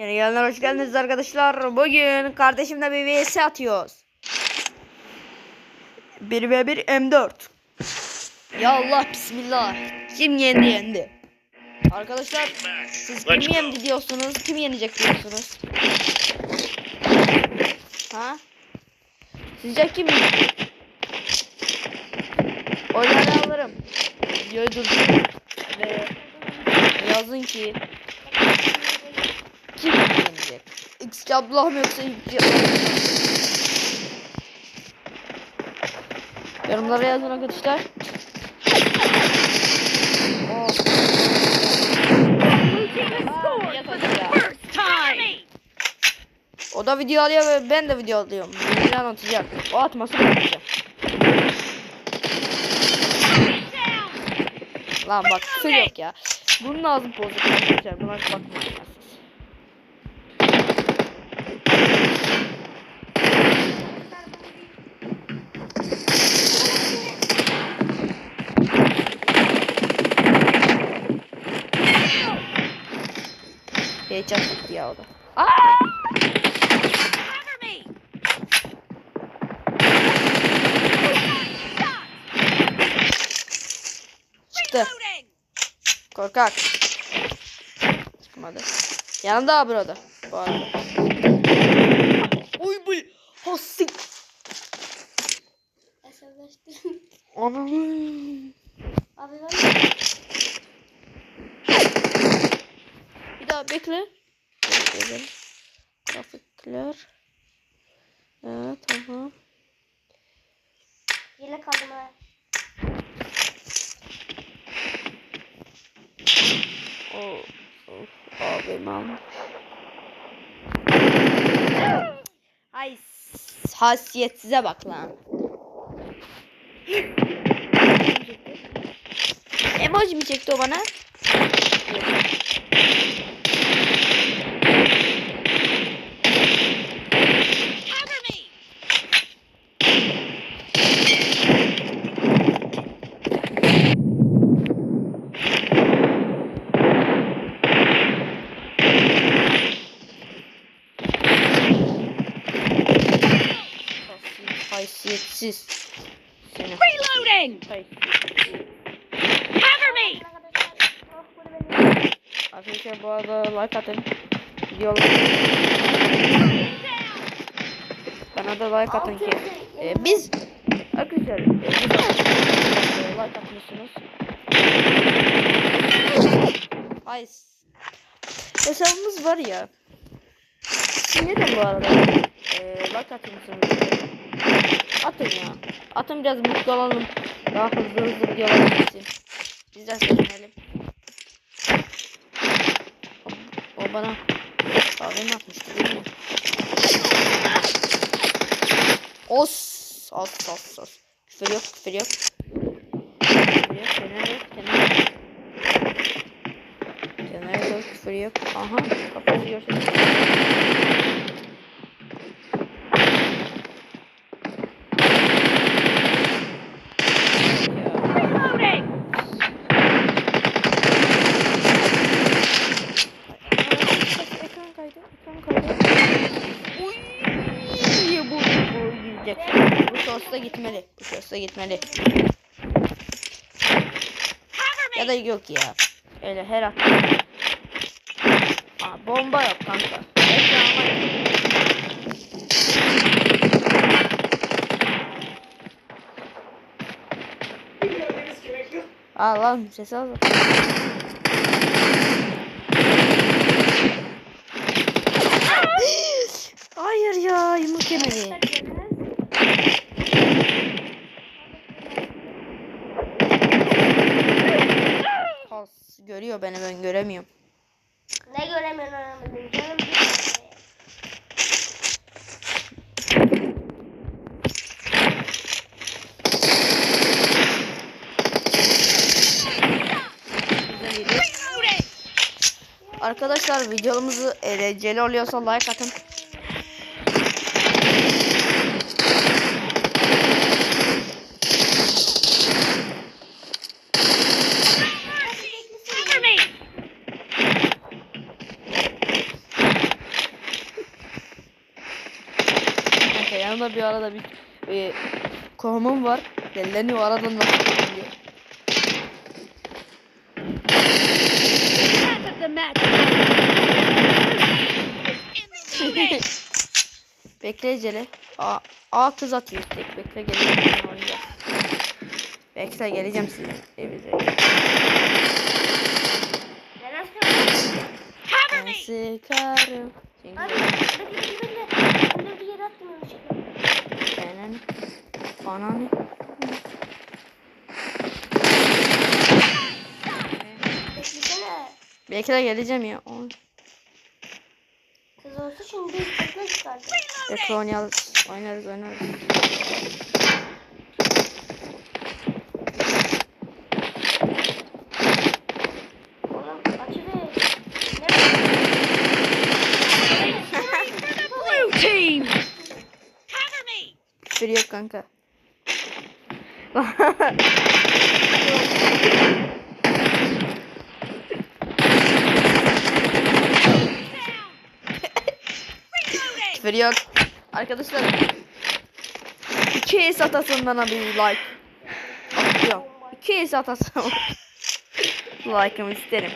Yeni gelenler hoş geldiniz arkadaşlar. Bugün kardeşimle bir vs atıyoruz. 1v1 M4. Ya Allah bismillah. Kim yendi yendi. Arkadaşlar siz kimi yendi diyorsunuz? Kim yenecek diyorsunuz? Ha? Sizce kim yenecek? Oyları alırım. Videoyu durdurun. Ve yazın ki kim yenecek? X ablam yoksa Y ablam. Yorumlara yazın arkadaşlar. Ya. O da video alıyor ve ben de video alıyorum. Birbirinden atacak. O atması atacağım. Lan bak küfür yok ya. Bunun ağzı bozuk arkadaşlar. Buna bakmayın ya o da. Aa! Çıktı. Korkak. Çıkmadı. Yanında abi o da. Bu arada. Uy bu. Hesaplaştım. Anam. Abi ben Daha bekle. Bekleyelim. Grafikler. Evet tamam. yine kaldım ha. O of, abim almış. Ay hasiyetsize bak lan. Emoji mi çekti o bana? Seni. Reloading! Cover me! Arkadaşlar bu arada like atın. Videoları. Bana da like atın ki. Ee, biz arkadaşlar e, biz like atmışsınız. Ay. Hesabımız var ya. Siz neden bu arada e, like atmışsınız? Atın ya. Atın biraz mutlu olalım. Daha hızlı hızlı videolar gitsin. Biz de sevinelim. O, o bana mi atmıştı değil mi? Os. Os os os. Küfür yok küfür yok. Küfür yok kenara yok kenara yok. Kenara yok küfür yok. Aha kafası görsün. Şorsta gitmeli. Ya da yok ya. Öyle her at. Aa, bomba yok kanka. Aa lan ses al. Arkadaşlar videomuzu eğlenceli oluyorsa like atın. Yanında bir arada bir e, konumum var. Delleniyor aradan nasıl. The match. Bekle Cele. A, A kız atıyor istek. Bekle geleceğim. Bekle geleceğim size. Ben Ben me. sıkarım. Abi bir yere attım yanlışlıkla. Senin ananı. Beklesene. Bekle geleceğim ya. Oy. Kız olsa şimdi biz tekne çıkardık. Bekle oynarız. Oynarız oynarız. Oğlum açılır. Ne For the blue team. Cover me. Küfür yok kanka. Down. Reloading. Küfür yok. Arkadaşlar. İki es atasın bana bir like. Atıyorum. İki es atasın. Like'ımı isterim.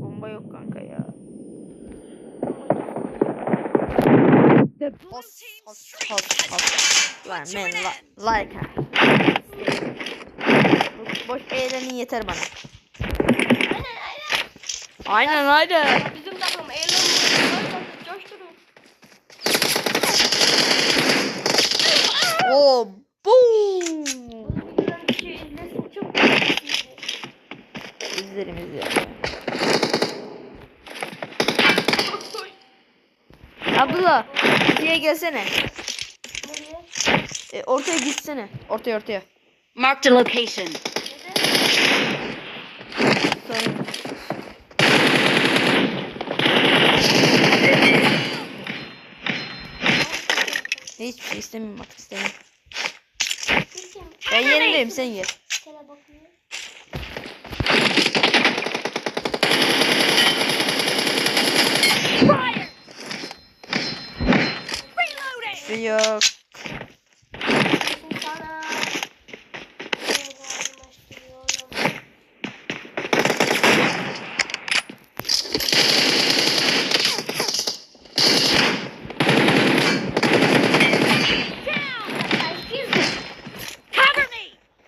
Bomba yok kanka ya. Pas, has pas. come Lan end. like Boş eğlenin yeter bana. Aynen aynen. Aynen Abdullah, diye gelsene. Nereye? E, ortaya gitsene. Ortaya ortaya. Marked a location. Sorry. Hiçbir şey istemiyorum artık istemiyorum. Ben yerindeyim sen ye. Sana bakıyor. Fire. Reloading. Küfür yok.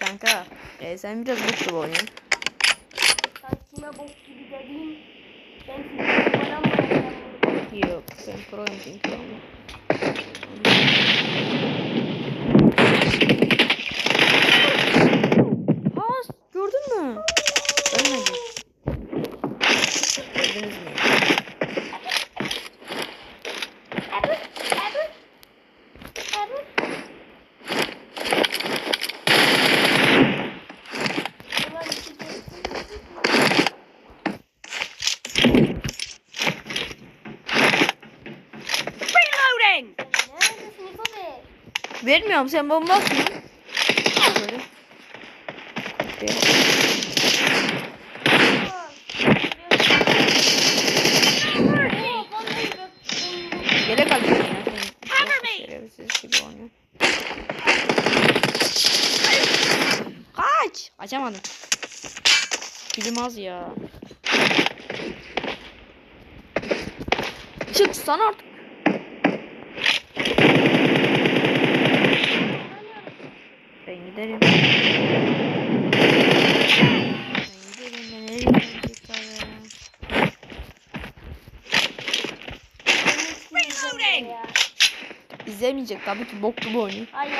Kanka. E, sen biraz bok gibi oynuyorsun. Kime bok gibi dediğin. Ben yapacağım? Yok ben proyum çünkü ama. Ha gördün mü? Ölmedi. Gördünüz mü? Abi, abi, abi. Ulan iki kez- Reloading. Neredesin İfo Bey? Vermiyorum sen bomba. Böyle. Gele kalıyor ya. Şerefsiz gibi oynuyor. Kaç. Açamadım. Gücüm az ya. Çık sana artık. Giderim. İzlemeyecek tabii ki bok gibi oynuyor. Ay me.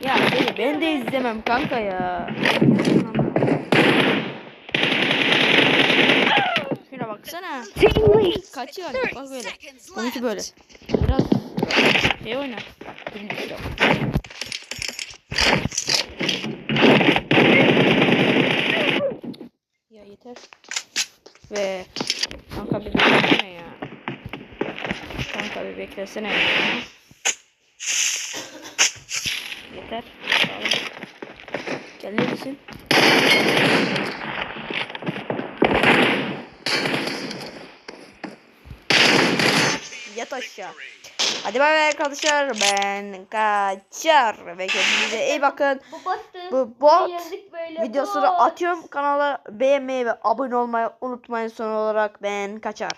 Ya seni ben de izlemem kanka ya. Lead. Kaçıyor. 30 Bak böyle. Komiki böyle. Biraz şey oyna. Ya yeter. Ve kanka bir beklesene ya. Kanka bir beklesene ya. Yeter. Gelir misin? Aşağı. Hadi bay bay arkadaşlar. Ben kaçar. Ve kendinize iyi bakın. Bu bot videosunu bot. atıyorum. Kanala beğenmeyi ve abone olmayı unutmayın son olarak. Ben kaçar.